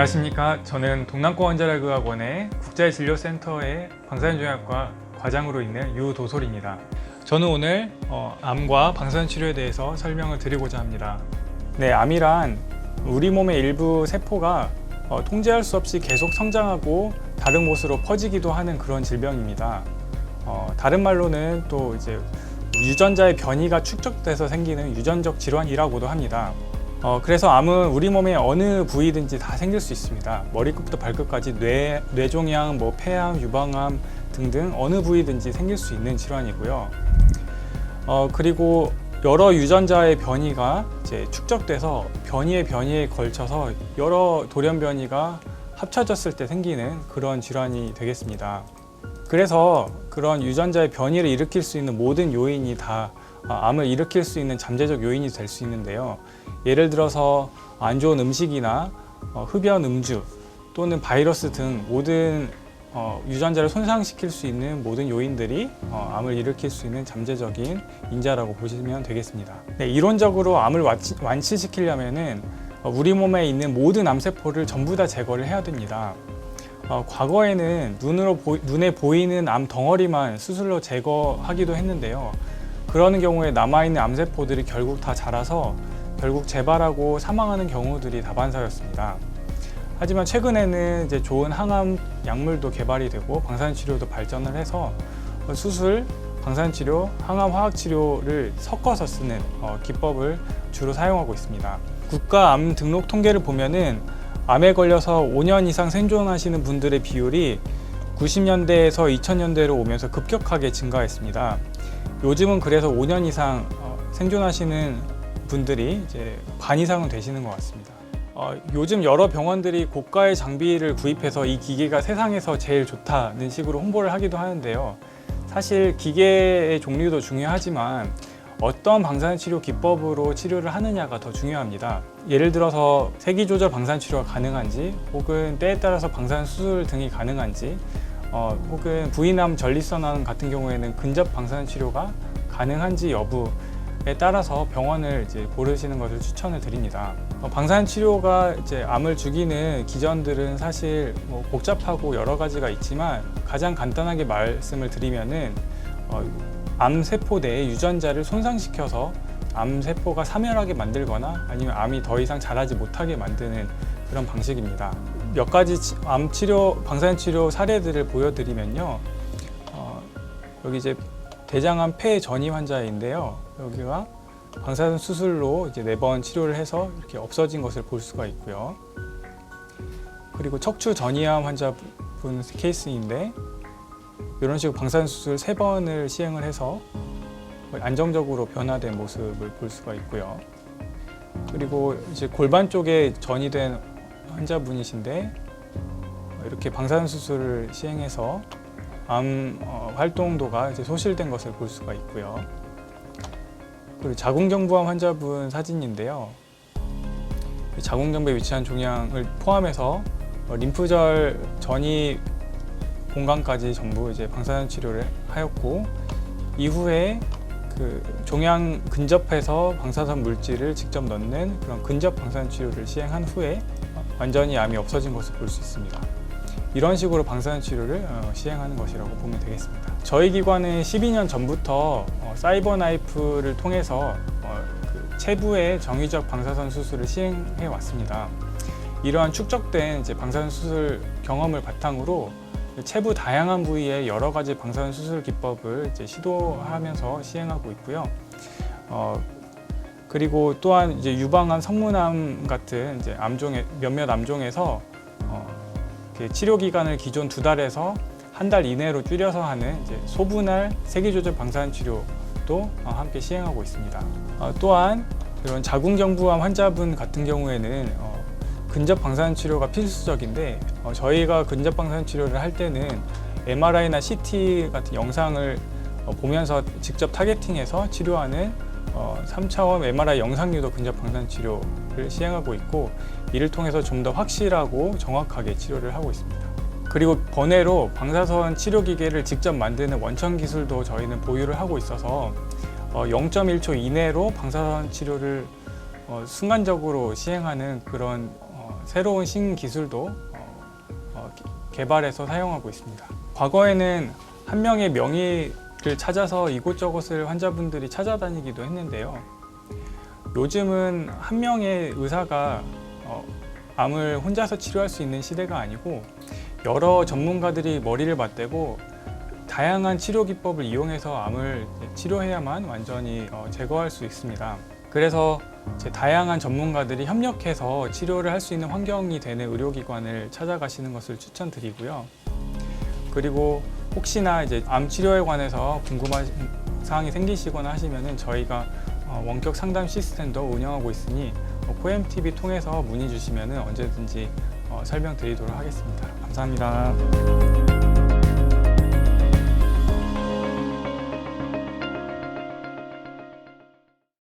안녕하십니까. 저는 동남권 원자력의학원의 국제진료센터의 방사선종양학과 과장으로 있는 유도솔입니다. 저는 오늘 어, 암과 방사선 치료에 대해서 설명을 드리고자 합니다. 네, 암이란 우리 몸의 일부 세포가 어, 통제할 수 없이 계속 성장하고 다른 곳으로 퍼지기도 하는 그런 질병입니다. 어, 다른 말로는 또 이제 유전자의 변이가 축적돼서 생기는 유전적 질환이라고도 합니다. 어, 그래서 암은 우리 몸의 어느 부위든지 다 생길 수 있습니다. 머리끝부터 발끝까지 뇌, 뇌종양, 뭐 폐암, 유방암 등등 어느 부위든지 생길 수 있는 질환이고요. 어, 그리고 여러 유전자의 변이가 이제 축적돼서 변이의 변이에 걸쳐서 여러 돌연 변이가 합쳐졌을 때 생기는 그런 질환이 되겠습니다. 그래서 그런 유전자의 변이를 일으킬 수 있는 모든 요인이 다 어, 암을 일으킬 수 있는 잠재적 요인이 될 수 있는데요. 예를 들어서 안 좋은 음식이나 어, 흡연 음주 또는 바이러스 등 모든 어, 유전자를 손상시킬 수 있는 모든 요인들이 어, 암을 일으킬 수 있는 잠재적인 인자라고 보시면 되겠습니다. 네, 이론적으로 암을 완치, 완치시키려면은 어, 우리 몸에 있는 모든 암세포를 전부 다 제거를 해야 됩니다. 어, 과거에는 눈으로 보, 눈에 보이는 암 덩어리만 수술로 제거하기도 했는데요. 그러는 경우에 남아있는 암세포들이 결국 다 자라서 결국 재발하고 사망하는 경우들이 다반사였습니다. 하지만 최근에는 이제 좋은 항암 약물도 개발이 되고 방사선 치료도 발전을 해서 수술, 방사선 치료, 항암 화학 치료를 섞어서 쓰는 어, 기법을 주로 사용하고 있습니다. 국가 암 등록 통계를 보면은 암에 걸려서 5년 이상 생존하시는 분들의 비율이 90년대에서 2000년대로 오면서 급격하게 증가했습니다. 요즘은 그래서 5년 이상 어, 생존하시는 분들이 이제 반 이상은 되시는 것 같습니다. 어, 요즘 여러 병원들이 고가의 장비를 구입해서 이 기계가 세상에서 제일 좋다는 식으로 홍보를 하기도 하는데요. 사실 기계의 종류도 중요하지만 어떤 방사선 치료 기법으로 치료를 하느냐가 더 중요합니다. 예를 들어서 세기 조절 방사선 치료가 가능한지, 혹은 때에 따라서 방사선 수술 등이 가능한지, 어, 혹은 부인암 전립선암 같은 경우에는 근접 방사선 치료가 가능한지 여부에 따라서 병원을 이제 고르시는 것을 추천을 드립니다. 어, 방사선 치료가 이제 암을 죽이는 기전들은 사실 뭐 복잡하고 여러 가지가 있지만 가장 간단하게 말씀을 드리면은 어, 암 세포 내의 유전자를 손상시켜서 암 세포가 사멸하게 만들거나 아니면 암이 더 이상 자라지 못하게 만드는 그런 방식입니다. 몇 가지 치- 암 치료, 방사선 치료 사례들을 보여드리면요. 어, 여기 이제 대장암 폐 전이 환자인데요. 여기가 방사선 수술로 이제 네 번 치료를 해서 이렇게 없어진 것을 볼 수가 있고요. 그리고 척추 전이암 환자분 케이스인데 이런 식으로 방사선 수술 세 번을 시행을 해서 안정적으로 변화된 모습을 볼 수가 있고요. 그리고 이제 골반 쪽에 전이 된 환자분이신데 이렇게 방사선 수술을 시행해서 암 어, 활동도가 이제 소실된 것을 볼 수가 있고요. 그리고 자궁경부암 환자분 사진인데요. 이 자궁경부에 위치한 종양을 포함해서 어, 림프절 전이 공간까지 전부 이제 방사선 치료를 하였고 이후에 그 종양 근접해서 방사선 물질을 직접 넣는 그런 근접 방사선 치료를 시행한 후에 완전히 암이 없어진 것을 볼 수 있습니다. 이런 식으로 방사선 치료를 어, 시행하는 것이라고 보면 되겠습니다. 저희 기관은 12년 전부터 어, 사이버 나이프를 통해서 어, 그 체부의 정의적 방사선 수술을 시행해 왔습니다. 이러한 축적된 방사선 수술 경험을 바탕으로 체부 다양한 부위에 여러 가지 방사선 수술 기법을 시도하면서 시행하고 있고요. 어, 그리고 또한 이제 유방암, 성문암 같은 이제 암종의 몇몇 암종에서 어, 치료 기간을 기존 두 달에서 한 달 이내로 줄여서 하는 이제 소분할 세기 조절 방사선 치료도 어, 함께 시행하고 있습니다. 어, 또한 이런 자궁경부암 환자분 같은 경우에는 어, 근접 방사선 치료가 필수적인데 어, 저희가 근접 방사선 치료를 할 때는 MRI나 CT 같은 영상을 어, 보면서 직접 타겟팅해서 치료하는 어, 3차원 MRI 영상유도 근접 방사선 치료를 시행하고 있고 이를 통해서 좀 더 확실하고 정확하게 치료를 하고 있습니다. 그리고 번외로 방사선 치료 기계를 직접 만드는 원천 기술도 저희는 보유를 하고 있어서 어, 0.1초 이내로 방사선 치료를 어, 순간적으로 시행하는 그런 어, 새로운 신기술도 어, 어, 개- 개발해서 사용하고 있습니다. 과거에는 한 명의 명의 를 찾아서 이곳저곳을 환자분들이 찾아다니기도 했는데요. 요즘은 한 명의 의사가 어, 암을 혼자서 치료할 수 있는 시대가 아니고 여러 전문가들이 머리를 맞대고 다양한 치료 기법을 이용해서 암을 치료해야만 완전히 어, 제거할 수 있습니다. 그래서 다양한 전문가들이 협력해서 치료를 할 수 있는 환경이 되는 의료기관을 찾아가시는 것을 추천드리고요. 그리고 혹시나 이제 암 치료에 관해서 궁금한 사항이 생기시거나 하시면은 저희가 어, 원격 상담 시스템도 운영하고 있으니 어, 코엠TV 통해서 문의 주시면은 언제든지 어, 설명드리도록 하겠습니다. 감사합니다.